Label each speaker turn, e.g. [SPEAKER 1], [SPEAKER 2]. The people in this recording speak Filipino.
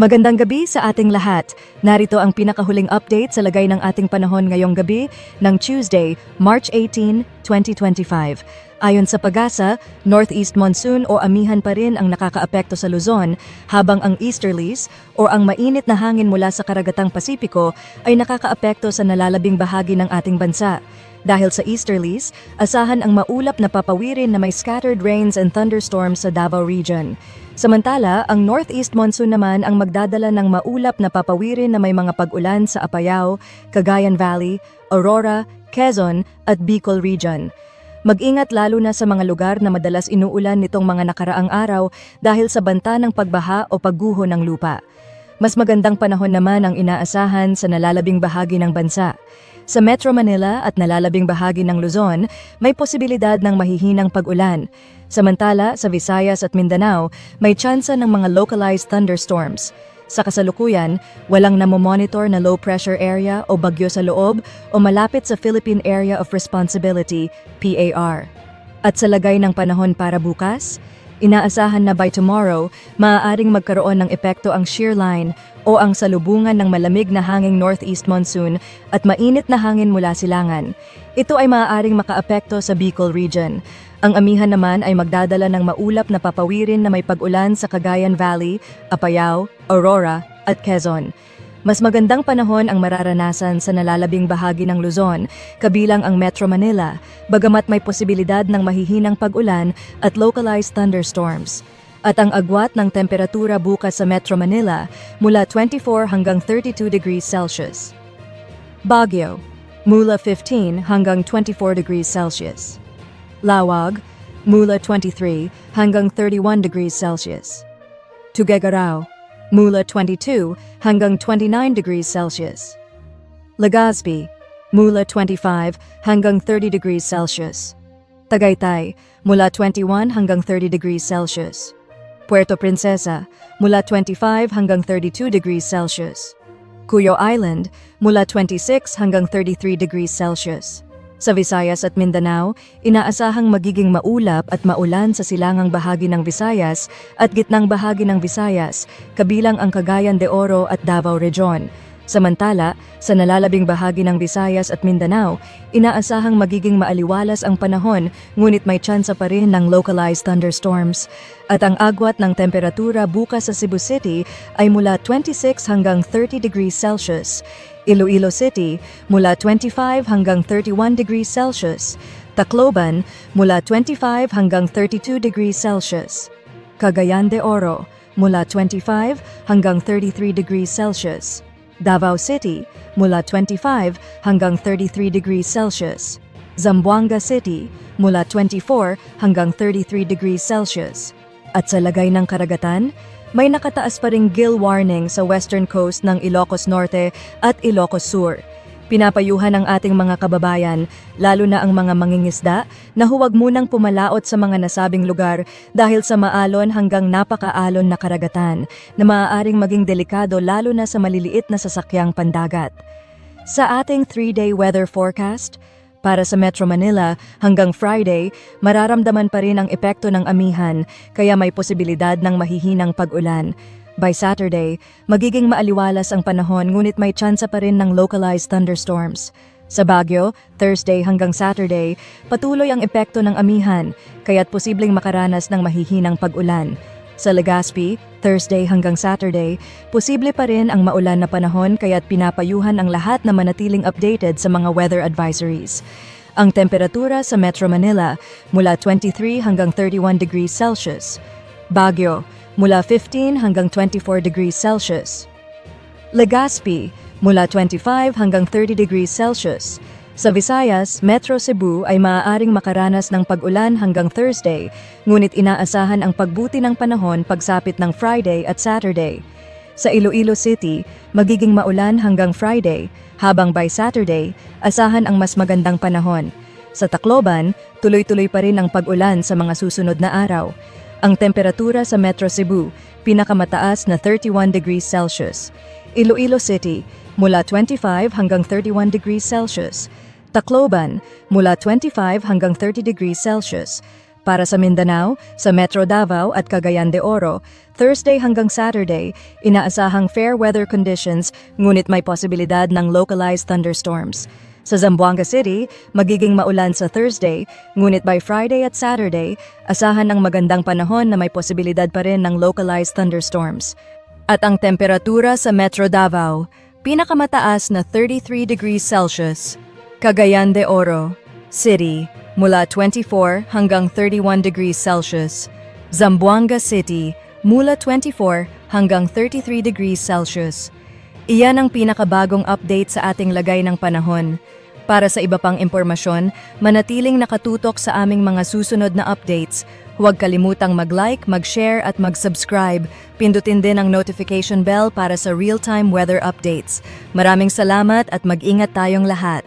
[SPEAKER 1] Magandang gabi sa ating lahat. Narito ang pinakahuling update sa lagay ng ating panahon ngayong gabi ng Tuesday, March 18, 2025. Ayon sa pag-asa, northeast monsoon o amihan pa rin ang nakakaapekto sa Luzon, habang ang easterlies o ang mainit na hangin mula sa karagatang Pasipiko ay nakakaapekto sa nalalabing bahagi ng ating bansa. Dahil sa easterlies, asahan ang maulap na papawirin na may scattered rains and thunderstorms sa Davao Region. Samantala, ang northeast monsoon naman ang magdadala ng maulap na papawirin na may mga pag-ulan sa Apayao, Cagayan Valley, Aurora, Quezon at Bicol Region. Mag-ingat lalo na sa mga lugar na madalas inuulan nitong mga nakaraang araw dahil sa banta ng pagbaha o pagguho ng lupa. Mas magandang panahon naman ang inaasahan sa nalalabing bahagi ng bansa. Sa Metro Manila at nalalabing bahagi ng Luzon, may posibilidad ng mahihinang pag-ulan. Samantala, sa Visayas at Mindanao, may tsansa ng mga localized thunderstorms. Sa kasalukuyan, walang namomonitor na low pressure area o bagyo sa loob o malapit sa Philippine Area of Responsibility, PAR. At sa lagay ng panahon para bukas, inaasahan na by tomorrow, maaaring magkaroon ng epekto ang shear line o ang salubungan ng malamig na hanging northeast monsoon at mainit na hangin mula silangan. Ito ay maaaring makaapekto sa Bicol region. Ang amihan naman ay magdadala ng maulap na papawirin na may pag-ulan sa Cagayan Valley, Apayao, Aurora at Quezon. Mas magandang panahon ang mararanasan sa nalalabing bahagi ng Luzon, kabilang ang Metro Manila, bagamat may posibilidad ng mahihinang pag-ulan at localized thunderstorms. At ang agwat ng temperatura bukas sa Metro Manila mula 24 hanggang 32 degrees Celsius. Baguio, mula 15 hanggang 24 degrees Celsius. Lawag, mula 23 hanggang 31 degrees Celsius. Tuguegarao, mula 22 hanggang 29 degrees Celsius. Legazpi, mula 25 hanggang 30 degrees Celsius. Tagaytay, mula 21 hanggang 30 degrees Celsius. Puerto Princesa, mula 25 hanggang 32 degrees Celsius. Cuyo Island, mula 26 hanggang 33 degrees Celsius. Sa Visayas at Mindanao, inaasahang magiging maulap at maulan sa silangang bahagi ng Visayas at gitnang bahagi ng Visayas, kabilang ang Cagayan de Oro at Davao Region. Samantala, sa nalalabing bahagi ng Visayas at Mindanao, inaasahang magiging maaliwalas ang panahon ngunit may tsansa pa rin ng localized thunderstorms. At ang agwat ng temperatura bukas sa Cebu City ay mula 26 hanggang 30 degrees Celsius, Iloilo City mula 25 hanggang 31 degrees Celsius, Tacloban mula 25 hanggang 32 degrees Celsius, Cagayan de Oro mula 25 hanggang 33 degrees Celsius, Davao City mula 25 hanggang 33 degrees Celsius, Zamboanga City mula 24 hanggang 33 degrees Celsius. At sa lagay ng karagatan, may nakataas pa ring gill warning sa western coast ng Ilocos Norte at Ilocos Sur. Pinapayuhan ng ating mga kababayan, lalo na ang mga mangingisda, na huwag munang pumalaot sa mga nasabing lugar dahil sa maalon hanggang napakaalon na karagatan na maaaring maging delikado lalo na sa maliliit na sasakyang pandagat. Sa ating 3-day weather forecast, para sa Metro Manila, hanggang Friday, mararamdaman pa rin ang epekto ng amihan kaya may posibilidad ng mahihinang pag-ulan. By Saturday, magiging maaliwalas ang panahon ngunit may tsansa pa rin ng localized thunderstorms. Sa Baguio, Thursday hanggang Saturday, patuloy ang epekto ng amihan, kaya't posibleng makaranas ng mahihinang pag-ulan. Sa Legazpi, Thursday hanggang Saturday, posible pa rin ang maulan na panahon kaya't pinapayuhan ang lahat na manatiling updated sa mga weather advisories. Ang temperatura sa Metro Manila mula 23 hanggang 31 degrees Celsius. Baguio mula 15 hanggang 24 degrees Celsius. Legazpi mula 25 hanggang 30 degrees Celsius. Sa Visayas, Metro Cebu ay maaaring makaranas ng pag-ulan hanggang Thursday, ngunit inaasahan ang pagbuti ng panahon pagsapit ng Friday at Saturday. Sa Iloilo City, magiging maulan hanggang Friday, habang by Saturday, asahan ang mas magandang panahon. Sa Tacloban, tuloy-tuloy pa rin ang pag-ulan sa mga susunod na araw. Ang temperatura sa Metro Cebu, pinakamataas na 31 degrees Celsius. Iloilo City, mula 25 hanggang 31 degrees Celsius. Tacloban, mula 25 hanggang 30 degrees Celsius. Para sa Mindanao, sa Metro Davao at Cagayan de Oro, Thursday hanggang Saturday, inaasahang fair weather conditions ngunit may posibilidad ng localized thunderstorms. Sa Zamboanga City, magiging maulan sa Thursday, ngunit by Friday at Saturday, asahan ang magandang panahon na may posibilidad pa rin ng localized thunderstorms. At ang temperatura sa Metro Davao, pinakamataas na 33 degrees Celsius. Cagayan de Oro, City, mula 24 hanggang 31 degrees Celsius. Zamboanga City, mula 24 hanggang 33 degrees Celsius. Iyan ang pinakabagong update sa ating lagay ng panahon. Para sa iba pang impormasyon, manatiling nakatutok sa aming mga susunod na updates. Huwag kalimutang mag-like, mag-share at mag-subscribe. Pindutin din ang notification bell para sa real-time weather updates. Maraming salamat at mag-ingat tayong lahat.